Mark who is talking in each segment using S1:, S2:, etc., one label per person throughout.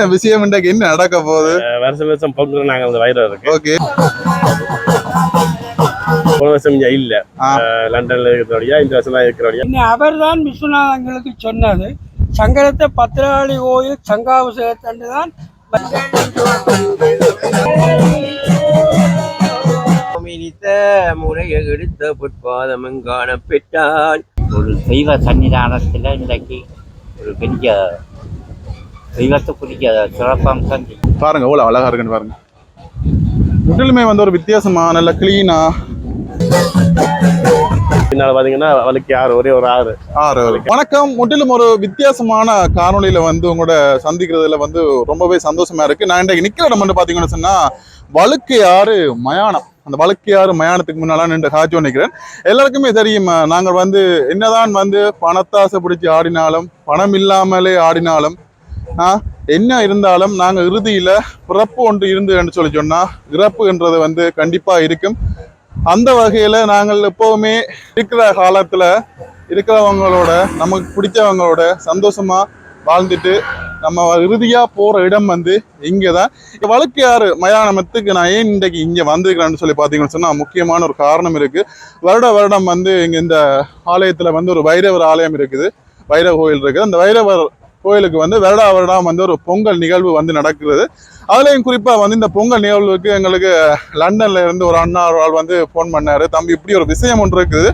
S1: என்ன விஷயம்? இன்றைக்கு என்ன நடக்க போகுது?
S2: வருஷம் வருஷம் பொங்கல் நாங்கள் அந்த வைரம் இருக்கு.
S1: ஓகே.
S2: போன வருஷம் இங்க இல்ல. லண்டன்ல இருக்கிறோடியா இந்த வருஷம் தான் இருக்கிறோடியா
S3: இன்னும் அவர்தான் விஸ்வநாதங்களுக்கு சொன்னது. சங்கரத்தை பத்திராளி கோயில் சங்காபிஷேகத்தன்று தான்
S4: முறையை எடுத்த பொற்பாதம் காண பெற்றால்
S5: ஒரு தெய்வ சன்னிதானத்தில் இன்றைக்கு ஒரு பெரிய தெய்வத்துக்குரிய சிறப்பம்சம்
S1: பாருங்க எவ்வளவு அழகா இருக்குன்னு பாருங்க. முற்றிலுமே வந்து ஒரு வித்தியாசமா நல்ல கிளீனா
S2: பின்னால பாத்தீங்கன்னா அவளுக்கு யார்? ஒரே ஒரு ஆறு.
S1: ஆறு வணக்கம். முற்றிலும் ஒரு வித்தியாசமான காணொளியில வந்து உங்களோட சந்திக்கிறதுல வந்து ரொம்பவே சந்தோஷமா இருக்கு. நான் இன்றைக்கு நிக்கிற இடம் வந்து பாத்தீங்கன்னு சொன்னா வழுக்கையாறு மயானம். அந்த வழுக்கையாறு மயானத்துக்கு முன்னால நின்று காட்சி நிற்கிறேன் எல்லாருக்குமே தெரியும் நாங்கள் வந்து என்னதான் வந்து பணத்தாசை பிடிச்சி ஆடினாலும் பணம் இல்லாமலே ஆடினாலும் என்ன இருந்தாலும் நாங்கள் இறுதியில் பிறப்பு ஒன்று இருந்துன்னு சொல்லி சொன்னால் இறப்புன்றது வந்து கண்டிப்பாக இருக்கும். அந்த வகையில் நாங்கள் எப்போவுமே இருக்கிற காலத்தில் இருக்கிறவங்களோட நமக்கு பிடிச்சவங்களோட சந்தோஷமாக வாழ்ந்துட்டு நம்ம இறுதியாக போகிற இடம் வந்து இங்கதான். வழக்கு வழக்கையாறு மயானமத்துக்கு நான் ஏன் இன்றைக்கு இங்கே வந்திருக்கிறேன்னு சொல்லி பார்த்தீங்கன்னு சொன்னால் முக்கியமான ஒரு காரணம் இருக்குது வருட வருடம் வந்து இங்கே இந்த ஆலயத்தில் வந்து ஒரு வைரவர் ஆலயம் இருக்குது. வைரவ கோயில் இருக்குது. அந்த வைரவர் கோயிலுக்கு வந்து வருடா வருடம் வந்து ஒரு பொங்கல் நிகழ்வு வந்து நடக்கிறது. அதுலேயும் குறிப்பாக வந்து இந்த பொங்கல் நிகழ்வுக்கு எங்களுக்கு லண்டனில் இருந்து ஒரு அண்ணா ஒரு ஆள் வந்து ஃபோன் பண்ணார். தம்பி இப்படி ஒரு விஷயம் ஒன்று இருக்குது.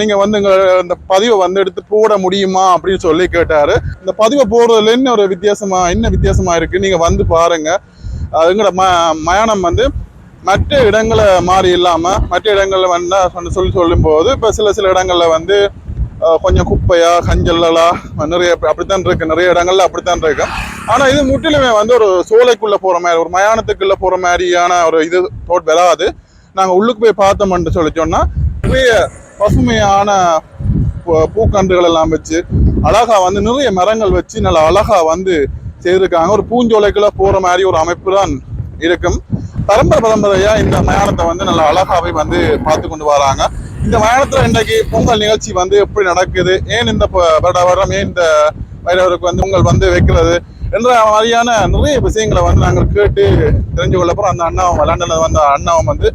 S1: நீங்கள் வந்து இந்த பதிவை வந்து எடுத்து போட முடியுமா அப்படின்னு சொல்லி கேட்டார். இந்த பதிவை போடுறதுல என்ன ஒரு வித்தியாசமாக என்ன வித்தியாசமாக இருக்குது நீங்கள் வந்து பாருங்கள் அதுங்கிற ம மயானம் வந்து மற்ற இடங்களை மாறி இல்லாமல் மற்ற இடங்களில் வந்து சொல்லி சொல்லும்போது இப்போ சில சில இடங்களில் வந்து கொஞ்சம் குப்பையா கஞ்சல்லாம் நிறைய அப்படித்தான் இருக்கு. நிறைய இடங்கள்ல அப்படித்தான் இருக்கு. ஆனா இது முற்றிலுமே வந்து ஒரு சோலைக்குள்ள போற மாதிரி ஒரு மயானத்துக்குள்ள போற மாதிரியான ஒரு இது தோட் வராது. நாங்க உள்ளுக்கு போய் பார்த்தோம்னு சொல்லி சொன்னா நிறைய பசுமையான பூ- பூக்கன்றுகள் எல்லாம் வச்சு அழகா வந்து நிறைய மரங்கள் வச்சு நல்லா அழகா வந்து செய்திருக்காங்க. ஒரு பூஞ்சோலைக்குள்ள போற மாதிரி ஒரு அமைப்பு தான் இருக்கும். பரம்பரை பரம்பரையா இந்த மயானத்தை வந்து நல்லா அழகாவே வந்து பார்த்து கொண்டு வராங்க. இந்த மயானத்துல இன்றைக்கு பொங்கல் நிகழ்ச்சி வந்து எப்படி நடக்குது? ஏன் இந்த வருட வருடம் ஏன் இந்த வைரவருக்கு வந்து பொங்கல் வந்து வைக்கிறது? என்ற மாதிரியான நிறைய விஷயங்களை வந்து நாங்கள் கேட்டு தெரிஞ்சு கொள்ள போகிறோம் அந்த அண்ணாவும் லண்டனில் வந்த அண்ணாவும் வந்து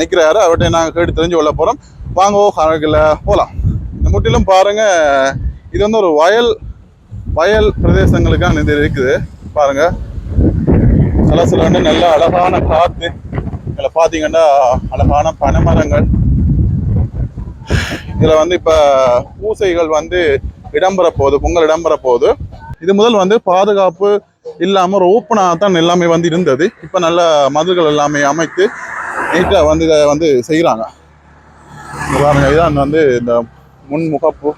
S1: நிற்கிறாரு அவர்கிட்ட நாங்கள் கேட்டு தெரிஞ்சு கொள்ள போகிறோம் வாங்கவோ கணக்கில் போகலாம் இந்த முற்றிலும் பாருங்கள் இது வந்து ஒரு வயல் வயல் பிரதேசங்களுக்கான இது இருக்குது. பாருங்கள் சில சில வந்து நல்ல அழகான காற்று இதில் பார்த்தீங்கன்னா அழகான பனைமரங்கள். இதில் வந்து இப்போ பூசைகள் வந்து இடம்பெற போகுது பொங்கல் இடம்பெற போகுது இது முதல் வந்து பாதுகாப்பு இல்லாமல் ஒரு ஓப்பனாக தான் எல்லாமே வந்து இருந்தது. இப்போ நல்ல மதுகள் எல்லாமே அமைத்து நீட்டாக வந்து இதை வந்து செய்கிறாங்க. பாருங்க இதான் வந்து இந்த முன்முகப்பு.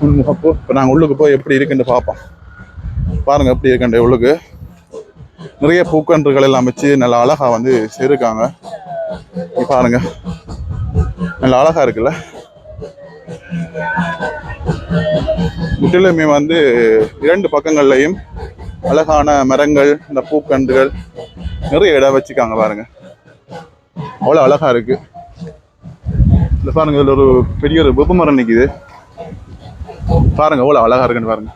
S1: முன்முகப்பு. இப்போ நாங்கள் உள்ளுக்கு போய் எப்படி இருக்குன்னு பார்ப்போம். பாருங்கள் எப்படி இருக்குன்ற உள்ளுக்கு. நிறைய பூக்கன்றுகள் எல்லாம் வச்சு நல்லா அழகாக வந்து செய்திருக்காங்க பாருங்கள் நல்ல அழகாக இருக்குல்ல? முற்றிலுமே வந்து இரண்டு பக்கங்கள்லையும் அழகான மரங்கள் இந்த பூக்கன்றுகள் நிறைய இடம் வச்சுக்காங்க பாருங்க. அவ்வளோ அழகா இருக்கு. இந்த பாருங்க இதில் ஒரு பெரிய ஒரு வெப்ப மரம் நிக்குது. பாருங்க அவ்வளோ அழகாக இருக்குன்னு பாருங்க.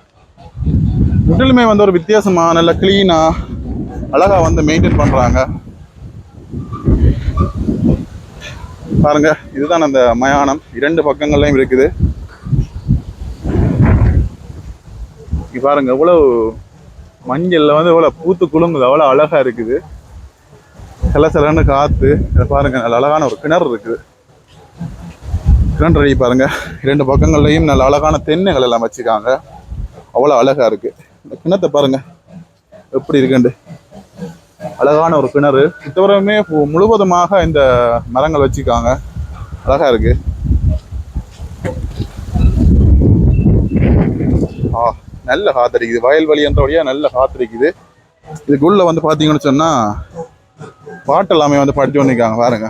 S1: முற்றிலுமே வந்து ஒரு வித்தியாசமாக நல்ல க்ளீனாக அழகாக வந்து மெயின்டைன் பண்ணுறாங்க பாருங்க இதுதான் அந்த மயானம். இரண்டு பக்கங்கள்லையும் இருக்குது. இங்க பாருங்க எவ்வளவு மஞ்சள்ல வந்து எவ்வளவு பூத்து குலுங்குது அவ்வளவு அழகா இருக்குது. சில சிலன்னு காத்து இதை பாருங்க நல்ல அழகான ஒரு கிணறு இருக்குது. கிணறு அடி பாருங்க இரண்டு பக்கங்கள்லையும் நல்ல அழகான தென்னைகள் எல்லாம் வச்சுக்காங்க அவ்வளவு அழகா இருக்கு. இந்த கிணத்தை பாருங்க எப்படி இருக்குண்டு அழகான ஒரு கிணறு. இத்தவரையுமே முழுவதுமாக இந்த மரங்கள் வச்சுக்காங்க அழகா இருக்கு. ஆ நல்ல காத்தடிக்குது. வழி என்ற வழியாக நல்ல காத்தடிக்குது. இதுக்குள்ள வந்து பாத்தீங்கன்னு சொன்னா பாட்டு எல்லாமே வந்து படிச்சு பண்ணிருக்காங்க பாருங்க.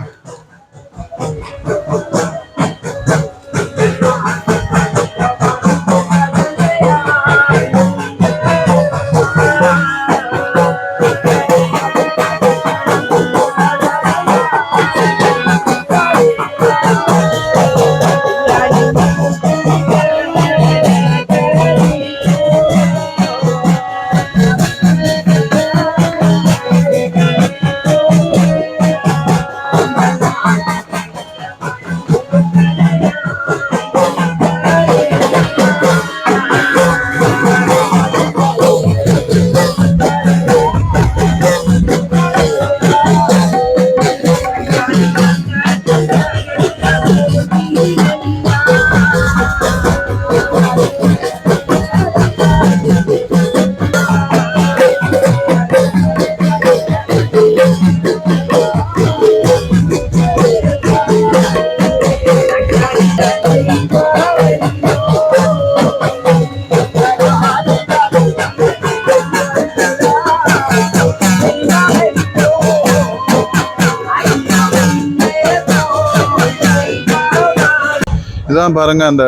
S1: பாருங்க அந்த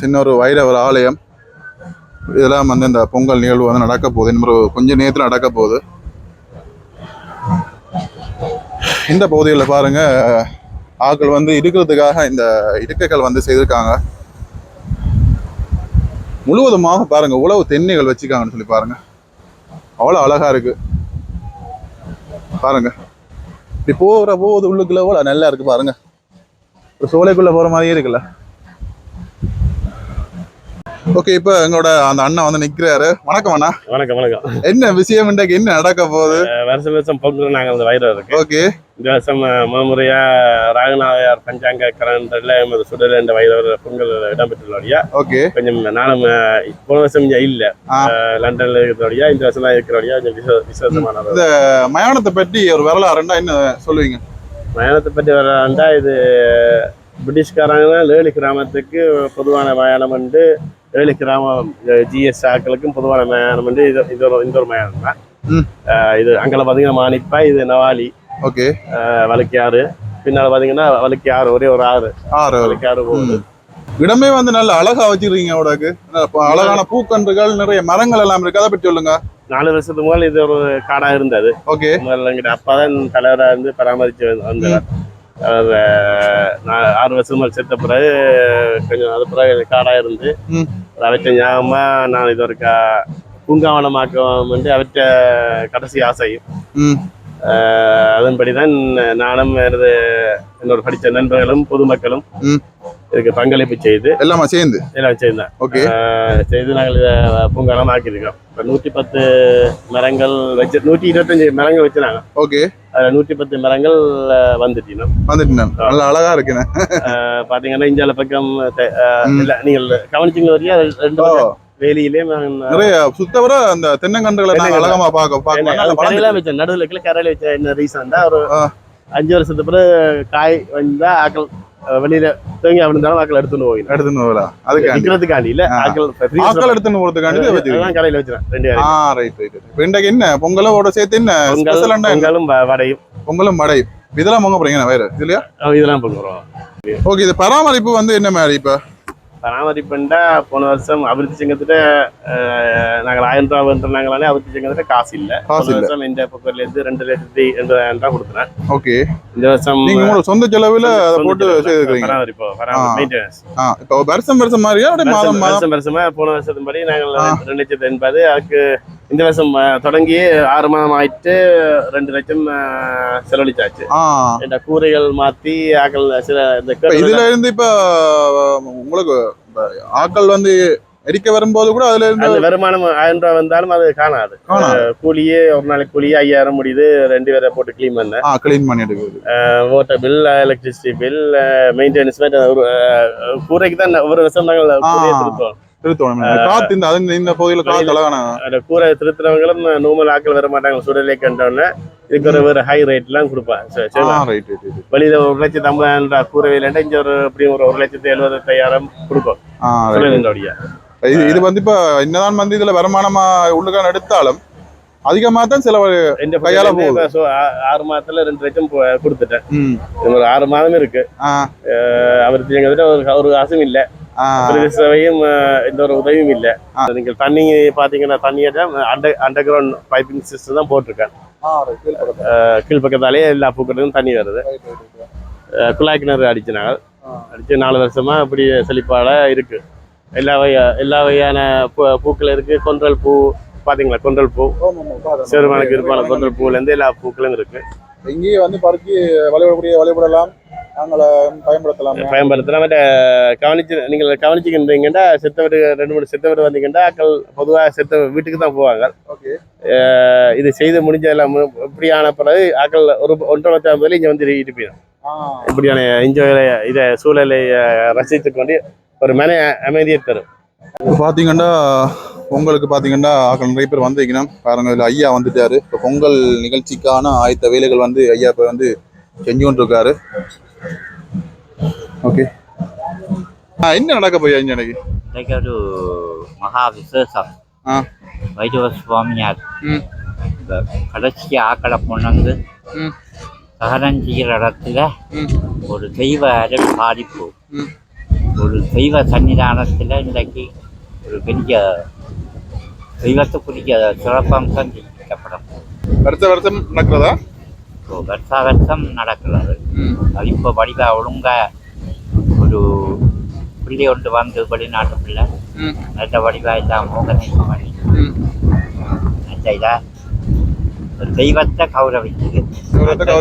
S1: சின்ன ஒரு வைரவர் ஆலயம். இதெல்லாம் வந்து இந்த பொங்கல் நிகழ்வு வந்து நடக்க போகுது. இன்னும் கொஞ்சம் கொஞ்ச நேரத்தில் நடக்க போகுது. இந்த பகுதிகளில் பாருங்க ஆட்கள் வந்து இருக்கிறதுக்காக இந்த இருக்கைகள் வந்து செய்திருக்காங்க. முழுவதுமாக பாருங்க உழவு தென்னைகள் வச்சிருக்காங்கன்னு சொல்லி பாருங்க. அவ்வளோ அழகா இருக்கு. பாருங்க. இப்படி போகிற போது உள்ளுக்குள்ள அவ்வளோ நல்லா இருக்கு பாருங்க. ஒரு சோலைக்குள்ள போற மாதிரியே இருக்குல்ல. ஓகே இப்போ எங்களோட அந்த அண்ணன் வந்து நிக்கிறாரு. வணக்கம் அண்ணா.
S2: வணக்கம் வணக்கம்.
S1: என்ன விஷயம் இன்றைக்கு? என்ன நடக்க போகுது?
S2: வருஷம் வருஷம் பொங்கல் நாங்கள் அந்த வைரம் இருக்கு.
S1: ஓகே
S2: இந்த வருஷம் முதமுறையா ராகநாதர் பஞ்சாங்க கரண்டில் எமது சுடல் என்ற வைரவர் பொங்கல் இடம்பெற்றுள்ளபடியா
S1: ஓகே
S2: கொஞ்சம் நானும் போன வருஷம் இங்க இல்ல. லண்டன்ல இருக்கிறபடியா இந்த வருஷம் தான் இருக்கிறபடியா கொஞ்சம் விசே விசேஷமானது
S1: மயானத்தை பற்றி ஒரு வரலாறுண்டா என்ன சொல்லுவீங்க?
S2: மயானத்தை பற்றி வராண்டா இது பிரிட்டிஷ்காரங்க ஏழு கிராமத்துக்கு பொதுவான மயானம் வந்து ஏழு கிராமம் ஜிஎஸ் ஆக்களுக்கும் பொதுவான மயானம் வந்து இது இது ஒரு இந்த ஒரு மயானம் தான். இது அங்கே பார்த்தீங்கன்னா மானிப்பா இது நவாலி.
S1: ஓகே.
S2: அஹ், வழுக்கியாறு பின்னால் பார்த்தீங்கன்னா வழுக்கியாறு ஒரே ஒரு ஆறு.
S1: ஆறு
S2: வழுக்கியாறு போகுது.
S1: இடமே வந்து நல்ல அழகா வச்சிருக்கீங்க உடக்கு அழகான பூக்கன்றுகள் நிறைய மரங்கள் எல்லாம் இருக்கு. அதை பற்றி சொல்லுங்க.
S2: நாலு வருஷத்துக்கு முதல் இது ஒரு காடா இருந்தது.
S1: ஓகே.
S2: முதல்ல எங்கிட்ட அப்பா தான் தலைவராக இருந்து பராமரித்து வந்தவர் அவர் ஆறு வருஷம் மேல் செத்த பிறகு கொஞ்சம் அது பிறகு காடாக இருந்து. அவற்றை ஞாபகமா நான் இது ஒரு பூங்காவனமாக்க வந்து அவற்ற கடைசி ஆசையும்
S1: ம்
S2: அஹ், அதன்படி தான் நானும் எனது என்னோட படித்த நண்பர்களும் பொதுமக்களும். இதுக்கு பங்களிப்பு செய்து
S1: எல்லாமே சேர்ந்து?
S2: எல்லாம் செய்தேன்
S1: ஓகே.
S2: செய்து நாங்கள் இதை பூங்காலம் ஆக்கியிருக்கோம் இப்போ நூற்றி பத்து மரங்கள் வச்சு நூற்றி இருபத்தஞ்சி மரங்கள் வச்சு நாங்கள்
S1: ஓகே.
S2: அதில் நூற்றி பத்து மரங்கள் வந்துட்டினோம்
S1: வந்துட்டு நான். நல்ல அழகா இருக்குண்ணே.
S2: பார்த்தீங்கன்னா இந்தியாவில் பக்கம். இல்ல நீங்கள் கவனிச்சிங்க வரையா ரெண்டு வேலியிலே
S1: நிறைய சுத்தவர அந்த தென்னங்கன்றுகளை நாங்க
S2: தென்னங்கன்று.
S1: அழகமா பார்க்க பார்க்க நல்ல
S2: கரையெல்லாம் வச்சேன் நடுவில் கரையில வச்ச என்ன ரீசன் ஒரு. அஞ்சு வருஷத்துக்கு பிறகு காய் வந்தா ஆக்கள் வெளியில தேங்கி இருந்தாலும் ஆக்கள் எடுத்துன்னு போயிடும்
S1: எடுத்துன்னு வரலாம் அதுக்காண்டி.
S2: விற்கிறதுக்காண்டி இல்ல ஆக்கள்
S1: எடுத்துன்னு போறதுக்காண்டி
S2: கரையில வச்சிருக்கேன் ரெண்டு
S1: ஆ ரைட் ரைட் இன்றைக்கு என்ன? பொங்கலோட சேர்த்து என்ன? ஸ்பெஷல்
S2: பொங்கலும் வடையும்.
S1: பொங்கலும் மடை இதெல்லாம் பொங்க போறீங்க வேற? இல்லையா?
S2: அஹ் இதெல்லாம் பொங்குறோம்
S1: ஓகே இது பராமரிப்பு வந்து என்ன மாதிரி இப்ப?
S2: பராமரிப்புண்டா போன வருஷம் அபிவிருத்தி சங்கத்திட்ட நாங்கள் ஆயிரம் ரூபா வந்துருந்தாங்களே அபிவிருத்தி சங்கத்திட்ட காசு இல்ல.
S1: காசு
S2: வருஷம் இந்த பக்கத்துல இருந்து ரெண்டு லட்சத்தி எண்பதாயிரம் ரூபா கொடுத்தேன்.
S1: ஓகே.
S2: இந்த வருஷம்
S1: நீங்க சொந்த செலவுல அதை போட்டு
S2: பராமரிப்பு மெயின்டெனன்ஸ்
S1: இப்போ வருஷம் வருஷம் மாதிரியா மாதம்
S2: வருஷம் வருஷமா போன வருஷத்தின் படி நாங்கள். ரெண்டு லட்சத்தி எண்பது அதுக்கு இந்த வருஷம் தொடங்கி ஆறு மாதம் ஆயிட்டு ரெண்டு லட்சம் செலவழிச்சாச்சு. இந்த கூரைகள் மாத்தி ஆக்கள் சில இந்த
S1: இதுல இருந்து இப்ப உங்களுக்கு ஆட்கள் வந்து எரிக்க வரும்போது கூட அதுல இருந்து
S2: வருமானம் ஆயிரம் ரூபாய் வந்தாலும் அது காணாது. கூலியே ஒரு நாளைக்கு கூலியே ஐயாயிரம் முடியுது ரெண்டு பேரை போட்டு க்ளீன் பண்ண.
S1: கிளீன் பண்ணி எடுக்குது
S2: water bill electricity bill maintenance கூரைக்கு தான் ஒரு வருஷம் நாங்கள்
S1: காத்து இந்த அது இந்த பகுதியில காத்து அழகான
S2: அந்த கூரை திருத்துறவங்களும் நூமல் ஆட்கள் வர மாட்டாங்க. சுடலை கண்டோன்னே இதுக்கு ஒரு வேறு ஹை ரேட்லாம் கொடுப்பாங்க. வெளியில ஒரு லட்சத்தி ஐம்பதாயிரம் ரூபாய் கூரை இங்க ஒரு எப்படியும் ஒரு ஒரு லட்சத்தி
S1: right.
S2: சுடலிண்டோடைய
S1: இது இது வந்து இப்ப என்னதான் வந்து இதுல வருமானமா உள்ளுக்கான எடுத்தாலும் அதிகமா தான் சில கையால
S2: ஆ- ஆறு மாதத்துல ரெண்டு லட்சம் கொடுத்துட்டேன். ஒரு ஆறு மாதம் இருக்கு. அவருக்கு எங்ககிட்ட ஒரு ஒரு காசும் இல்ல.
S1: ஆ.
S2: பிரதேச சபையும் அஹ், எந்த ஒரு உதவியும் இல்ல.
S1: ஆ.
S2: நீங்க தண்ணி பாத்தீங்கன்னா தண்ணியை under underground piping system தான் போட்டிருக்கேன். அஹ், கீழ்பக்கத்தாலேயே எல்லா பூக்கட்டுக்கும் தண்ணி வருது. குழாய் கிணறு அடிச்சினாங்க. அடிச்சு நாலு வருஷமா அப்படி செழிப்பாட இருக்கு. எல்லா வகை எல்லா வகையான பூ- பூக்கள் இருக்கு. கொன்றல் பூ பாத்தீங்களா கொன்றல் பூ? சிறுவனுக்கு இருப்பான கொன்றல் பூல இருந்து எல்லா பூக்களும் இருக்கு.
S1: இங்கேயே வந்து பருத்தி வழிபடக்கூடிய வழிபடலாம். நாங்களை பயன்படுத்தலாம்.
S2: பயன்படுத்தலாம். மற்ற கவனிச்சு நீங்கள் கவனிச்சுக்கின்றீங்கன்னா செத்தவர் ரெண்டு மூணு செத்தவர் வந்தீங்கன்னா ஆக்கள் பொதுவாக செத்த வீட்டுக்கு தான் போவாங்க.
S1: ஓகே.
S2: இது செய்து முடிஞ்ச எல்லாம் இப்படியான பிறகு ஆக்கள் ஒரு ஒன்றரை லட்சம் ஐம்பதுல இங்கே வந்து இருப்பீங்க இப்படியான என்ஜாய் இதை சூழலை அஹ், ரசித்துக் கொண்டு ஒரு மன அமைதியை தரும்.
S1: பார்த்தீங்கன்னா பொங்கலுக்கு பார்த்தீங்கன்னா ஆக்கள் நிறைய பேர் வந்திருக்கணும் பாருங்க இதில் ஐயா வந்துட்டாரு. இப்போ பொங்கல் நிகழ்ச்சிக்கான ஆயத்த வேலைகள் வந்து ஐயா இப்போ வந்து செஞ்சு கொண்டிருக்காரு. ஓகே என்ன நடக்க போய் ஐயா இன்னைக்கு
S5: இன்றைக்கு ஒரு மகா விசேஷம்.
S1: ஆ.
S5: வைரவ சுவாமியார்
S1: ம்.
S5: இந்த கடைசி ஆக்களை கொண்டு சகனம் செய்கிற இடத்துல ஒரு தெய்வ அருள் பாதிப்பு. ஒரு தெய்வ சன்னிதானத்தில் இன்றைக்கு ஒரு பெரிய தெய்வத்துக்குரிய சிறப்பம்சம் செய்யப்படும்
S1: வருஷம் நடக்கிறதா?
S5: வருஷா வருஷம் நடக்கிறது. அது இப்போ வடிவா ஒழுங்கா ஒரு பிள்ளை ஒன்று வந்து வெளிநாட்டு பிள்ளை. நல்ல வடிவா எல்லாம் மோகனேசம் பண்ணி நல்ல இதா ஒரு தெய்வத்தை கௌரவிக்குது.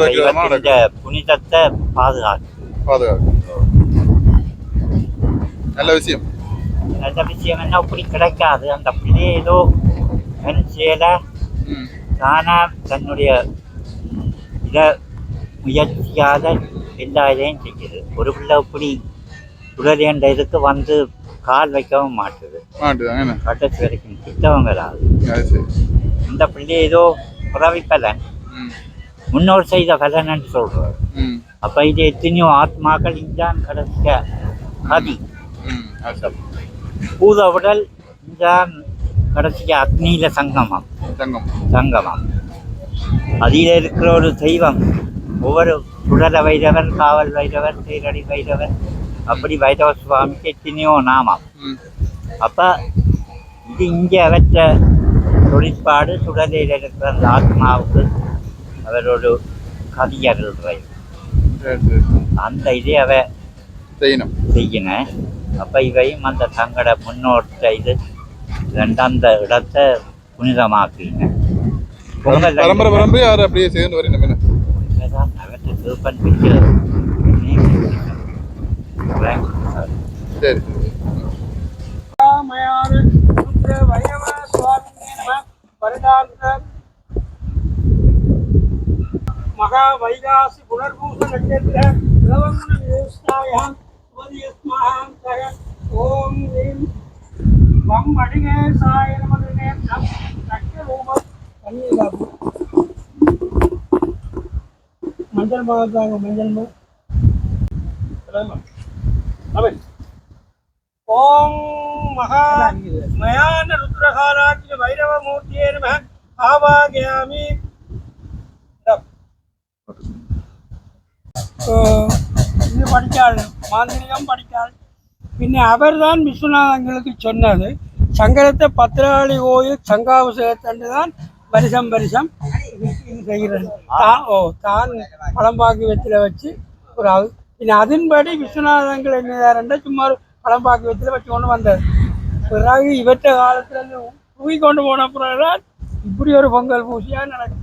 S5: தெய்வத்தின் புனிதத்தை பாதுகாக்கு
S1: பாதுகாப்பு நல்ல விஷயம்.
S5: நல்ல விஷயம் என்ன? அப்படி கிடைக்காது. அந்த பிள்ளை ஏதோ தன் செயலை
S1: ம்.
S5: தானா தன்னுடைய முயற்சியால எல்லா இதையும் செய்யுது ஒரு பிள்ளை இப்படி உடலேண்ட இதுக்கு வந்து கால் வைக்கவும் மாட்டுது. கடைசி வரைக்கும்
S1: சரி.
S5: இந்த பிள்ளை ஏதோ பிறவி பலன். முன்னோர் செய்த பலன்னு சொல்றாரு.
S1: ம்.
S5: அப்ப இது எத்தனையோ ஆத்மாக்கள் இந்தான் கிடைச்ச கதி. பூத உடல் இந்தான் கிடைச்ச அக்னியில சங்கமம்.
S1: தங்கம்
S5: சங்கமம். அதில் இருக்கிற ஒரு தெய்வம். ஒவ்வொரு சுடல வைரவர் காவல் வைரவர் சீரடி வைரவர் அப்படி வைரவ சுவாமிக்கு எத்தனையோ நாமம். அப்போ இது இங்கே அவற்ற தொழிற்பாடு சுடலையில் இருக்கிற அந்த ஆத்மாவுக்கு அவரோட கதியர்கள்
S1: சரி சரி.
S5: அந்த இதை அவ
S1: செய்யணும்.
S5: செய்யினேன் அப்போ இவையும் அந்த தங்கட முன்னோட்ட இது ரெண்டாந்த இடத்தை புனிதமாக்கின. பொங்கல்
S1: பரம்பரை பரம்பரை யார் அப்படியே சேர்ந்து வரணும் என்ன? சரி.
S3: மஞ்சள் மாதாங்க மஞ்சள் மா ஓம் மகா மயான ருத்ரகாராட்சி வைரவமூர்த்தியே நம. ஆவாகயாமி. இது படித்தாள் மாந்திரிகம் படித்தாள். பின்ன அவர்தான் விஸ்வநாதங்களுக்கு சொன்னது. சங்கரத்தை பத்திராளி கோயில் சங்காபிஷேகத்தன்று தான் வருஷம் வருஷம் இது தான் ஓ தான் பழம்பாக்கு வச்சு ஒரு பின்ன அதன்படி விஸ்வநாதங்கள் என்ன சும்மா ஒரு பழம்பாக்கு வெத்தில வச்சு கொண்டு வந்தது. பிறகு இவற்ற காலத்துல இருந்து தூக்கி கொண்டு போன பிறகுதான் இப்படி ஒரு பொங்கல் பூசியா நடக்கும்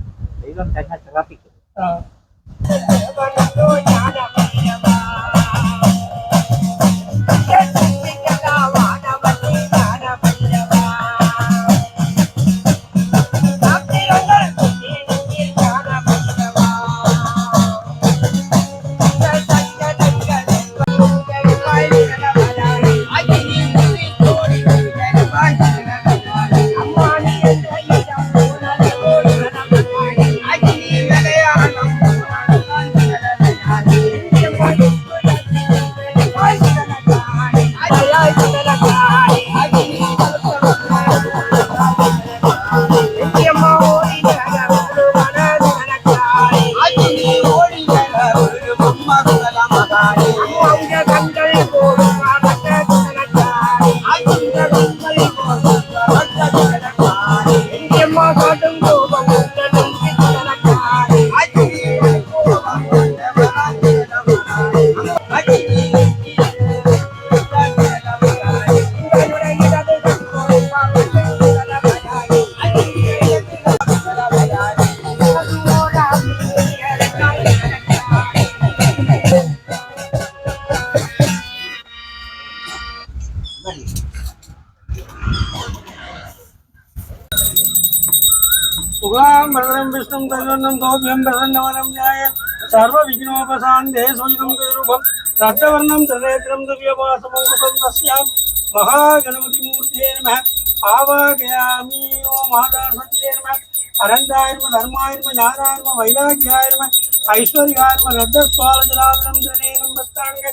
S3: தோபியம் பிரசன்னவனம் நியாய சர்வ விக்னோபசாந்தே சுயிதம் ரூபம் ரத்தவர்ணம் திரநேத்திரம் திவ்யபாசமங்குடம் தஸ்யாம். மகாகணபதி நம. ஆவாகயாமி ஓம் ஆகாசத்தியே நம. அனந்தாயிரம தர்மாயிரம ஞானாயிரம வைராகியாயிரம. ஐஸ்வர்யாயிரம ரத்தஸ்வால ஜலாதனம் பத்தாங்க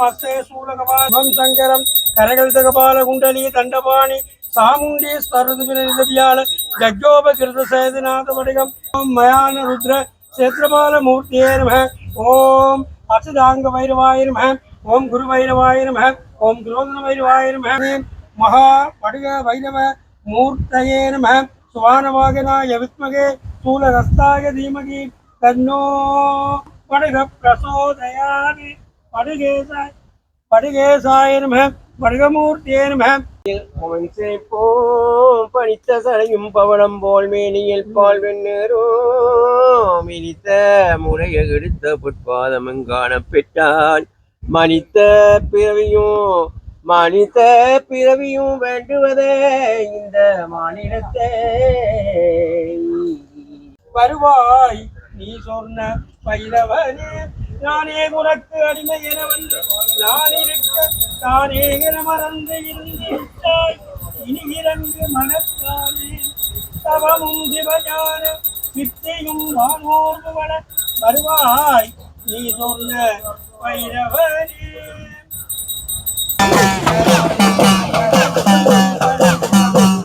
S3: மஸ்தே சூலகபாலம் சங்கரம். கரகல்தகபால குண்டலி தண்டபாணி. சாமுண்டி ஸ்தரதுபிரவியால ஜஜ்ஜோபகிருத சேதநாத வடிகம். ஓம் மயான ருத்ர சேத்திரபால மூர்த்தியே நம. ஓம் அசுதாங்க வைரவாய நம. ஓம் குரு வைரவாய நம. ஓம் குரோதன வைரவாய நம. மகா படுக வைரவ மூர்த்தயே நம. சுவானவாகனாய வித்மகே சூலஹஸ்தாய தீமகி. தன்னோ படுக பிரசோதயாமி படுகேசாய் படுகேசாய நம. படுகமூர்த்தியே நம
S4: அவன் சேர்ப்போம் பனித்த சடையும் பவளம் போல் மேனியில் பால் வெண்ணேறும். இனித்த முறைய எடுத்த பொற்பாதம் காண பெற்றால் மனித பிறவியும் மனித பிறவியும் வேண்டுவதே இந்த மாநிலத்தை.
S3: வருவாய் நீ சொன்ன பைரவனே நானே உனக்கு அடிமை என வந்து நான் இருக்க தானே என மறந்து இருந்திருந்தாய் இனி இறங்கு மனத்தானே தவமும் சிவஞான வித்தையும் வானோர்வு வள வருவாய். நீ சொன்ன பைரவனே.
S4: you.